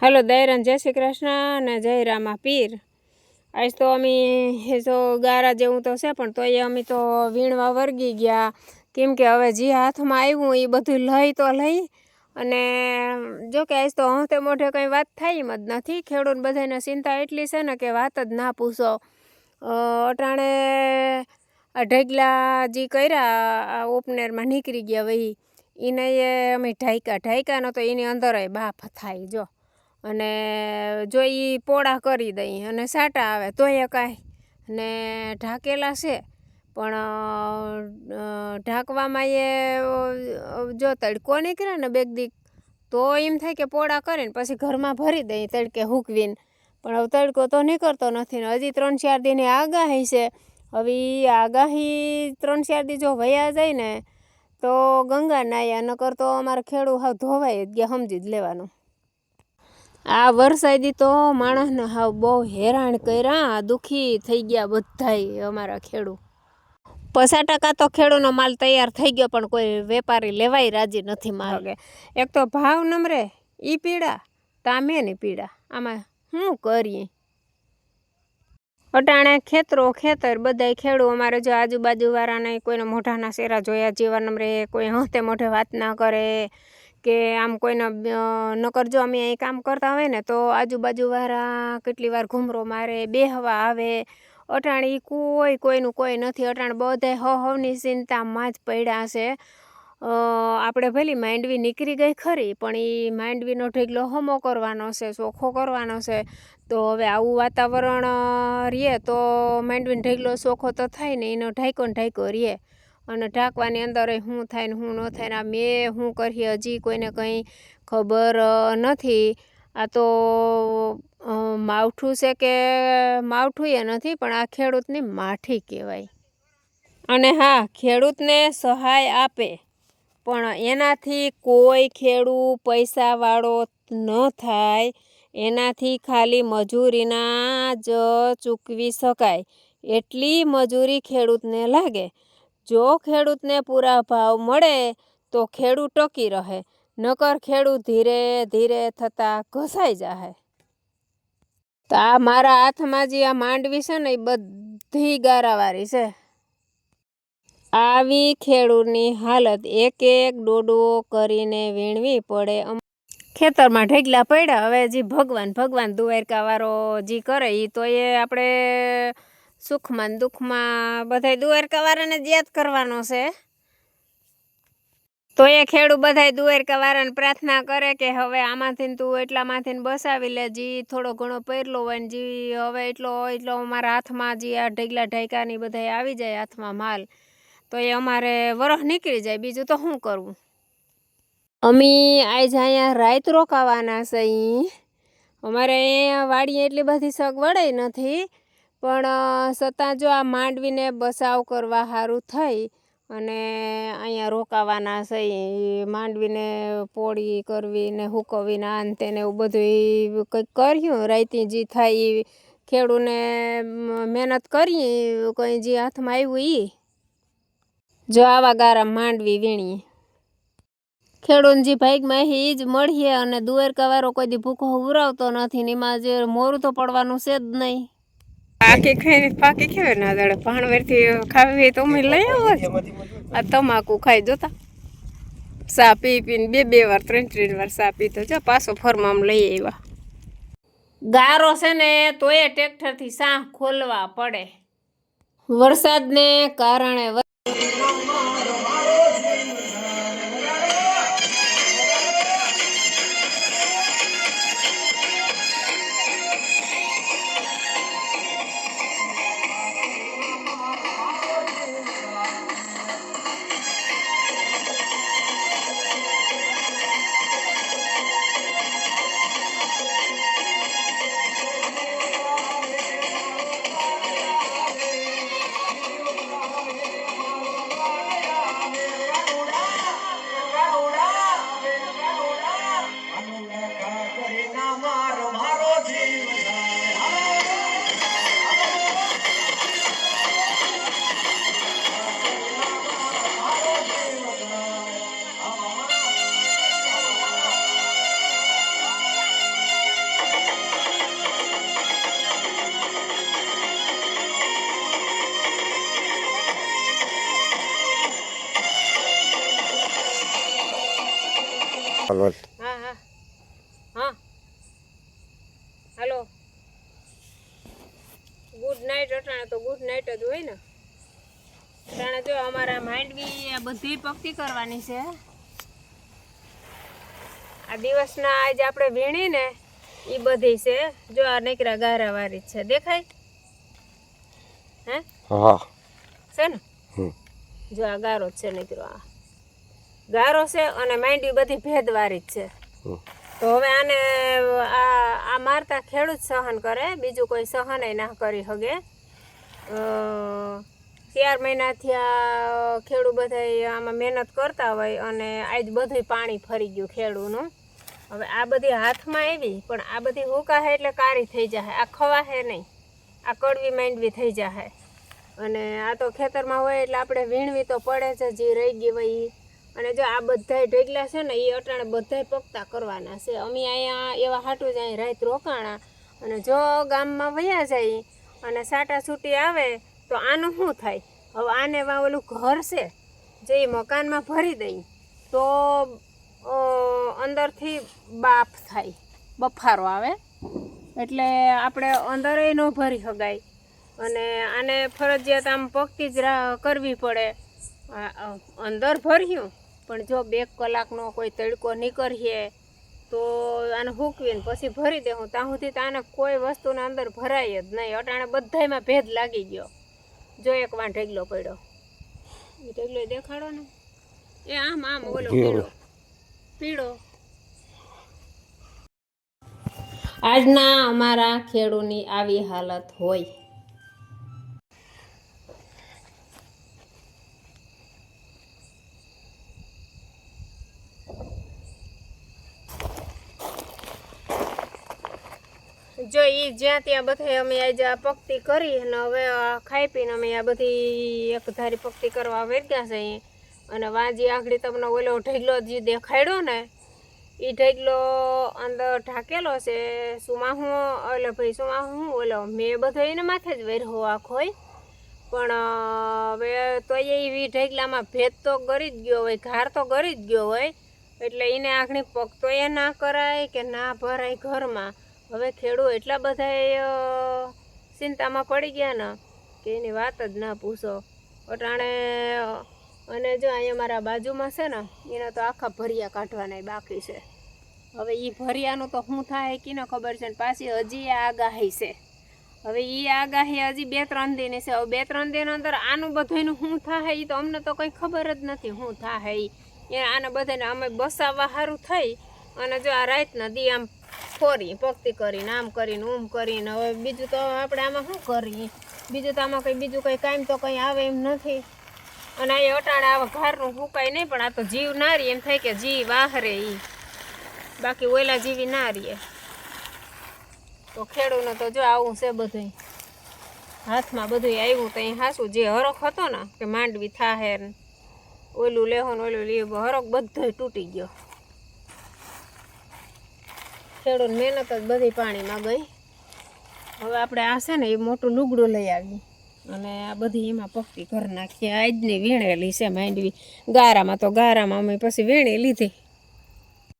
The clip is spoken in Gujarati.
હાલો દયરાન જય શ્રી કૃષ્ણ અને જય રામા પીર. આજ તો અમે તો ગારા જેવું તો છે, પણ તોય અમે તો વીણવા વર્ગી ગયા. કેમ કે હવે જે હાથમાં આવ્યું એ બધું લઈ તો લઈ. અને જો કે આજ તો હંતે મોઢે કંઈ વાત થઈ જ નથી. ખેડૂત બધાને ચિંતા એટલી છે ને કે વાત જ ના પૂછો. અટાણે ઢગલા જે કર્યા ઓપનેરમાં નીકળી ગયા વહી. એને અમે ઢાંકા ઢાંક્યાનો તો એની અંદર બાફ થાય, જો. અને જો એ પોળા કરી દઈ અને સાટા આવે તોય કાંઈ. ને ઢાંકેલા છે, પણ ઢાંકવામાં એ જો તડકો નીકળે ને બેગ દીક, તો એમ થાય કે પોળા કરીને પછી ઘરમાં ભરી દઈ તડકે હૂકવીને. પણ હવે તડકો તો નીકળતો નથી ને હજી ત્રણ ચાર દીની આગાહી છે. હવે એ આગાહી ત્રણ ચાર દી જો વયા જાય ને, તો ગંગા નાયા, નકર તો અમારે ખેડૂ હાવ ધોવાય જ ગયા, સમજી જ લેવાનું. આ વરસાદી તો માણસને હાવ બહુ હેરાન કર્યા. દુઃખી થઈ ગયા બધાય અમારા ખેડૂ. પચાસ ટકા તો ખેડૂનો માલ તૈયાર થઈ ગયો, પણ કોઈ વેપારી લેવાય રાજી નથી માગે. એક તો ભાવ નમરે, ઈ પીડા તામે ને પીડા. આમાં શું કરીએ? અટાણે ખેતરો ખેતર, બધાય ખેડૂ અમારે જો આજુબાજુવાળાને કોઈને મોઢાના શેરા જોયા જેવા નમરે, કોઈ હતે મોઢે વાત ના કરે. કે આમ કોઈના નકર જો અમે અહીં કામ કરતા હોય ને તો આજુબાજુવાળા કેટલી વાર ઘૂમરો મારે, બેહવા આવે. અટાણ એ કોઈ, કોઈનું કોઈ નથી. અટાણ બધાય હવ હવની ચિંતામાં જ પડ્યા છે. આપણે ભલી માંડવી નીકળી ગઈ ખરી, પણ એ માંડવીનો ઢીગલો હમો કરવાનો છે, ચોખ્ખો કરવાનો છે. તો હવે આવું વાતાવરણ રહીએ રહે તો માંડવીનો ઢગલો ચોખ્ખો તો થાય ને, એનો ઢાંકો ઢાંકો રહે અને ઢાંકવાની અંદર શું થાય ને શું ન થાય આ મેં શું કરી હજી કોઈને કંઈ ખબર નથી. આ તો માવઠું છે કે માવઠું એ નથી, પણ આ ખેડૂતની માઠી કહેવાય. અને હા, ખેડૂતને સહાય આપે, પણ એનાથી કોઈ ખેડૂત પૈસાવાળો ન થાય. એનાથી ખાલી મજૂરીના જ ચૂકવી શકાય. એટલી મજૂરી ખેડૂતને લાગે. જો ખેડૂતને પૂરા ભાવ મળે, તો ખેડૂત ટકી રહે, નકર ખેડૂત ધીરે ધીરે થતાં ઘસાઈ જાય તો આ મારા હાથમાં જે આ માંડવી છે ને, એ બધી ગારાવાળી છે. આવી ખેડૂતની હાલત એક એક ડોડો કરીને વીણવી પડે. ખેતરમાં ઢેગલા પડ્યા. હવે જે ભગવાન ભગવાન દુવારકાવાળો જે કરે એ તો એ આપણે સુખમાં દુઃખમાં બધાય દ્વારકાવાળાને જ યાદ કરવાનો છે. તો એ ખેડૂત બધાય દ્વારકાવાળાને પ્રાર્થના કરે કે હવે આમાંથી તું એટલામાંથી બસાવી લે, જી થોડો ઘણો પહેરલો હોય ને જી હવે એટલો એટલો અમારા હાથમાં જે આ ઢગલા ઢાંકાની બધાય આવી જાય હાથમાં માલ. તો એ અમારે વરસ નીકળી જાય, બીજું તો શું કરવું? અમે આજ અહીંયા રાત રોકાવાના છે અમારે અહીંયા વાડીએ એટલી બધી સગવડે નથી. પણ છતાં જો આ માંડવીને બસાવ કરવા સારું થઈ અને અહીંયા રોકાવાના છે માંડવીને પોળી કરવી ને હુકવીને આ તેને એવું બધું કંઈક કર્યું, રાઈતી જે થાય એ ખેડૂને મહેનત કરી, કંઈ જે હાથમાં આવ્યું એ જો આવા ગારા માંડવી વીણીએ ખેડૂત જે ભાગમાં એ જ મળીએ અને દ્વારકાવાળો કોઈ દી ભૂખો ઉરાવતો નથી ને એમાં જે મોરું તો પડવાનું છે જ નહીં. પાકી ખાઈ પાકી ખાવે ના દાડે ભાણવેરથી ખાવી હોય તો અમે લઈ આવો. આ તમાકુ ખાઈ જોતા સા પી પીને બે બે વાર, ત્રણ ત્રણ વાર સા પી તો જો, પાછો ફરમામ લઈ આવ્યા ગારો છે ને, તોય ટ્રેક્ટરથી સાહ ખોલવા પડે. વરસાદને કારણે હા હા. હા. હાલો. ગુડ નાઇટ અટાણે તો ગુડ નાઇટ જ હોય ને. અટાણે જો અમારા માઇન્ડ બી બધી પક્કી કરવાની છે. આ દિવસના આજે આપણે વીણી ને એ બધી છે. જો આ નીકળ્યા ગારા વાળી છે. દેખાય? હે? હા. છે ને? જો આ ગારો જ છે નીકળો આ. ગારો છે અને માંડવી બધી ભેદવાળી જ છે. તો હવે આને આ આ મારતા ખેડૂત સહન કરે બીજું કોઈ સહન ના કરી શકે ચાર મહિનાથી આ ખેડૂત બધા આમાં મહેનત કરતા હોય અને આજ બધું પાણી ફરી ગયું ખેડૂનું. હવે આ બધી હાથમાં આવી પણ આ બધી હુકાહે એટલે કાળી થઈ જાય આ ખવાહે નહીં. આ કડવી માંડવી થઈ જાય અને આ તો ખેતરમાં હોય એટલે આપણે વીણવી તો પડે છે જે રહી ગઈ હોય. અને જો આ બધાય ઢગલા છે ને એ અટાણે બધા પકતા કરવાના છે. અમે અહીંયા એવા હાટું જ અહીં રાત રોકાણા. અને જો ગામમાં વયા જાય અને સાટા છૂટી આવે તો આનું શું થાય? હવે આને ઓલું ઘર છે જે એ મકાનમાં ભરી દઈ તો અંદરથી બાફ થાય. બફારો આવે. એટલે આપણે અંદરે ન ભરી શકાય અને આને ફરજિયાત આમ પગતી જ કરવી પડે. અંદર ભર્યું પણ જો બે કલાકનો કોઈ તડકો નીકળીએ તો આને હૂકવીને પછી ભરી દેવું ત્યાં સુધી તો આને કોઈ વસ્તુને અંદર ભરાય જ નહીં. અટાણે બધામાં ભેદ લાગી ગયો. જો એક વાર ઢગલો પડ્યો. એ ઢગલો દેખાડો ને. એ આમ આમ ઓલો પીળો. પીળો. આજના અમારા ખેડૂની આવી હાલત હોય. જો એ જ્યાં ત્યાં બધે અમે આજે આ પક્તિ કરી અને હવે ખાઈ પીને અમે આ બધી એક ધારી પક્તિ કરવા વેગ્યા છે. અને વાંજી આખડી તમને ઓલો ઢગલો જે દેખાડ્યો ને એ ઢગલો અંદર ઢાકેલો છે. સુમાહું ઓલો ભાઈ સુમાહું ઓલો મેં બધો એને માથે જ વેરહો આખો પણ હવે તો એ ઢગલામાં ભેદ તો કરી જ ગયો હોય, ઘાર તો ગરી જ ગયો હોય. એટલે એને આખણી પગ તો એ ના કરાય કે ના ભરાય ઘરમાં. હવે ખેડૂત એટલા બધા ચિંતામાં પડી ગયા ને કે એની વાત જ ના પૂછો. અટાણે અને જો અહીંયા મારા બાજુમાં છે ને, એને તો આખા ભરિયા કાઢવાના બાકી છે. હવે એ ભરિયાનું તો શું થાય કીને ખબર છે ને પાછી હજી આગાહી છે. હવે એ આગાહી હજી બે ત્રણ દિન છે. હવે બે ત્રણ દિન અંદર આનું બધાનું શું થાય એ તો અમને તો કંઈ ખબર જ નથી શું થાય એ આને બધાને અમે બસાવવા સારું થઈ અને જો આ રાતના દી આમ ફોરી પગતી કરીને, આમ કરીને ઊમ કરીને. હવે બીજું તો આપણે આમાં શું કરીએ? બીજું તો આમાં કંઈ બીજું કંઈ કાંઈ તો કંઈ આવે એમ નથી. અને આ અટાણે આવા ઘરનું ફૂકાય નહીં, પણ આ તો જીવ ના રહી. એમ થાય કે જીવ આહરે એ બાકી ઓયલા જીવી ના રહીએ તો ખેડૂતને તો જો આવું છે બધું હાથમાં બધું આવ્યું તો અહીં હાસું જે હરખ હતો ને, કે માંડવી થાહે ઓલું લેહો ને ઓલું લેવું હરખ બધોય તૂટી ગયો. ખેડૂત મહેનત જ બધી પાણીમાં ગઈ. હવે આપણે આ છે ને એ મોટું લુગડું લઈ આવી અને આ બધી એમાં પક્કી કરી નાખીએ. આજની વીણેલી છે માંડવી. ગારામાં તો ગારામાં અમે પછી વીણી લીધી.